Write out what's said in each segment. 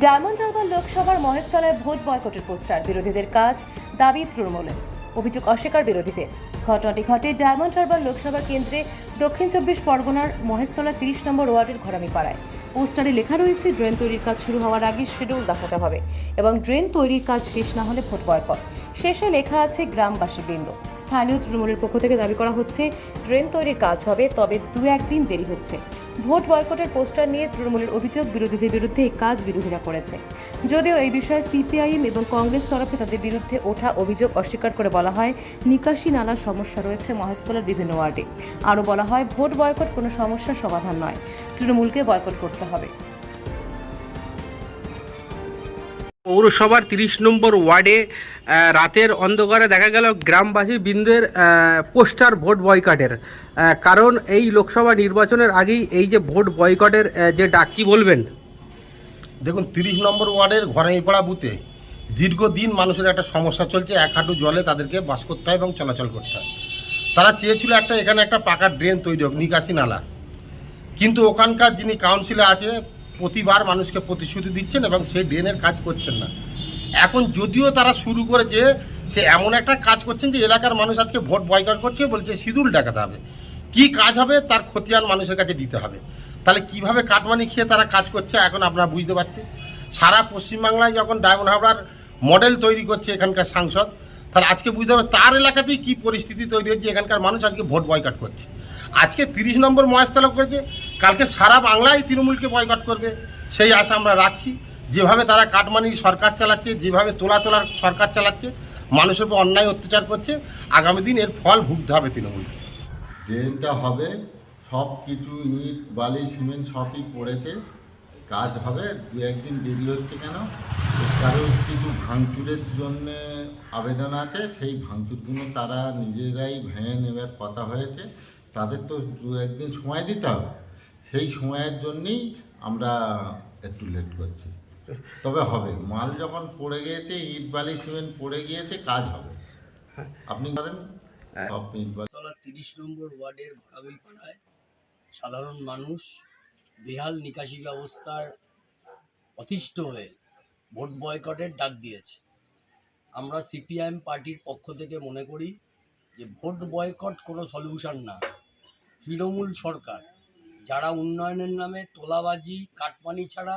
Diamond Harbour লোকসভার মহেশতলায় vote বয়কটের poster, বিরোধীদের কাজ, দাবি তৃণমূলের অভিযোগ অস্বীকার বিরোধীদের। ঘটনাটি ঘটে ডায়মন্ড হারবার লোকসভা কেন্দ্রে দক্ষিণ চব্বিশ পরগনার মহেশতলা তিরিশ নম্বর ওয়ার্ডের ঘরামি পাড়ায় পোস্টারে লেখা রয়েছে, ড্রেন তৈরির কাজ শুরু হওয়ার আগে শিডিউল দেখাতে হবে এবং ড্রেন তৈরির কাজ শেষ না হলে ভোট বয়কট। শেষে লেখা আছে গ্রামবাসী বৃন্দ স্থানীয় তৃণমূলের পক্ষ থেকে দাবি করা হচ্ছে, ড্রেন তৈরির কাজ হবে, তবে দু একদিন দেরি হচ্ছে। ভোট বয়কটের পোস্টার নিয়ে তৃণমূলের অভিযোগ, বিরোধীদের বিরুদ্ধে এই কাজ বিরোধীরা করেছে। যদিও এই বিষয়ে সিপিআইএম এবং কংগ্রেস তরফে তাদের বিরুদ্ধে ওঠা অভিযোগ অস্বীকার করে বলা হয়, নিকাশি নালার সমস্যা রয়েছে মহেশতলার বিভিন্ন ওয়ার্ডে। আরও বলা হয়, ভোট বয়কট কোনো সমস্যার সমাধান নয়, তৃণমূলকে বয়কট করতে হবে। পৌরসভার তিরিশ নম্বর ওয়ার্ডে রাতের অন্ধকারে দেখা গেল গ্রামবাসী বৃন্দের পোস্টার ভোট বয়কটের। কারণ এই লোকসভা নির্বাচনের আগেই এই যে ভোট বয়কটের যে ডাক কি বলবেন? দেখুন, তিরিশ নম্বর ওয়ার্ডের ঘরাইপাড়া বুথে দীর্ঘদিন মানুষের একটা সমস্যা চলছে। এক হাঁটু জলে তাদেরকে বাস করতে হয় এবং চলাচল করতে হয়। তারা চেয়েছিল একটা, এখানে একটা পাকা ড্রেন তৈরি হোক, নিকাশি নালা। কিন্তু ওখানকার যিনি কাউন্সিলে আছে প্রতিবার মানুষকে প্রতিশ্রুতি দিচ্ছেন এবং সেই ড্রেনের কাজ করছেন না। এখন যদিও তারা শুরু করেছে, সে এমন একটা কাজ করছেন যে এলাকার মানুষ আজকে ভোট বয়কট করছে, বলছে সিঁদুল ডাকাতে হবে। কি কাজ হবে তার খতিয়ান মানুষের কাছে দিতে হবে। তাহলে কীভাবে কাটমানি খেয়ে তারা কাজ করছে এখন আপনারা বুঝতে পারছেন। সারা পশ্চিমবাংলায় যখন ডায়মন্ড হাবড়ার মডেল তৈরি করছে এখানকার সাংসদ তাহলে আজকে বুঝতে হবে তার এলাকাতেই কী পরিস্থিতি তৈরি হচ্ছে, এখানকার মানুষ আজকে ভোট বয়কাট করছে। আজকে তিরিশ নম্বর মহেশতলা করেছে, কালকে সারা বাংলায় তৃণমূলকে বয়কট করবে। সেই আশা আমরা রাখছি, যেভাবে তারা কাটমানি সরকার চালাচ্ছে, যেভাবে তোলা তোলার সরকার চালাচ্ছে, মানুষের উপর অন্যায় অত্যাচার করছে, আগামী দিন এর ফল ভুগতে হবে তৃণমূলকে। ড্রেনটা হবে সব কিছু ইট, বালি, সিমেন্ট সবই পড়েছে। কাজ হবে। দু একদিন দেরি হচ্ছে কেন? কারও কিছু ভাঙচুরের জন্য আবেদন আছে। সেই ভাঙচুরগুলো তারা নিজেরাই ভেঙে নেবার কথা হয়েছে। তাদের তো দু একদিন সময় দিতে হবে। সেই সময়ের জন্যেই আমরা একটু লেট করছি। তবে হবে। মাল যখন পড়ে গিয়েছে ইট বালি সিমেন্ট পড়ে গিয়েছে কাজ হবে। আপনি করেন। সব ইট বালি। তিরিশ নম্বর ওয়ার্ডের ঘোড়াগুড়িপাড়ায় সাধারণ মানুষ বেহাল নিকাশি ব্যবস্থার অতিষ্ঠ হয়ে ভোট বয়কটের ডাক দিয়েছে। আমরা সিপিআইএম পার্টির পক্ষ থেকে মনে করি যে ভোট বয়কট কোনো সলিউশন না। তৃণমূল সরকার, যারা উন্নয়নের নামে তোলাবাজি, কাটমানি ছাড়া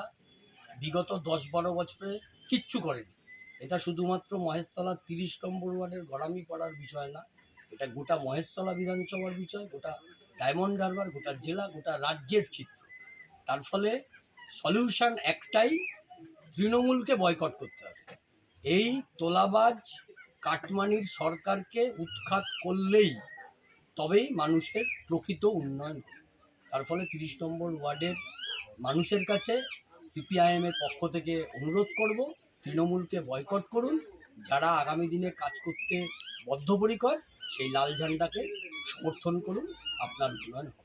বিগত দশ বারো বছরে কিচ্ছু করেনি। এটা শুধুমাত্র মহেশতলা তিরিশ নম্বর ওয়ার্ডের গড়ামি পাড়ার বিষয় না, এটা গোটা মহেশতলা বিধানসভার বিষয়, গোটা ডায়মন্ড হারবার, গোটা জেলা, গোটা রাজ্যের চিত্র। তার ফলে সলিউশন একটাই, তৃণমূলকে বয়কট করতে হবে। এই তোলাবাজ কাটমানির সরকারকে উৎখাত করলেই তবেই মানুষের প্রকৃত উন্নয়ন তার ফলে তিরিশ নম্বর ওয়ার্ডের মানুষের কাছে সিপিআইএমের পক্ষ থেকে অনুরোধ করব, তৃণমূলকে বয়কট করুন। যারা আগামী দিনে কাজ করতে বদ্ধপরিকর, সেই লাল ঝান্ডাকে সমর্থন করুন, আপনার উন্নয়ন হবে।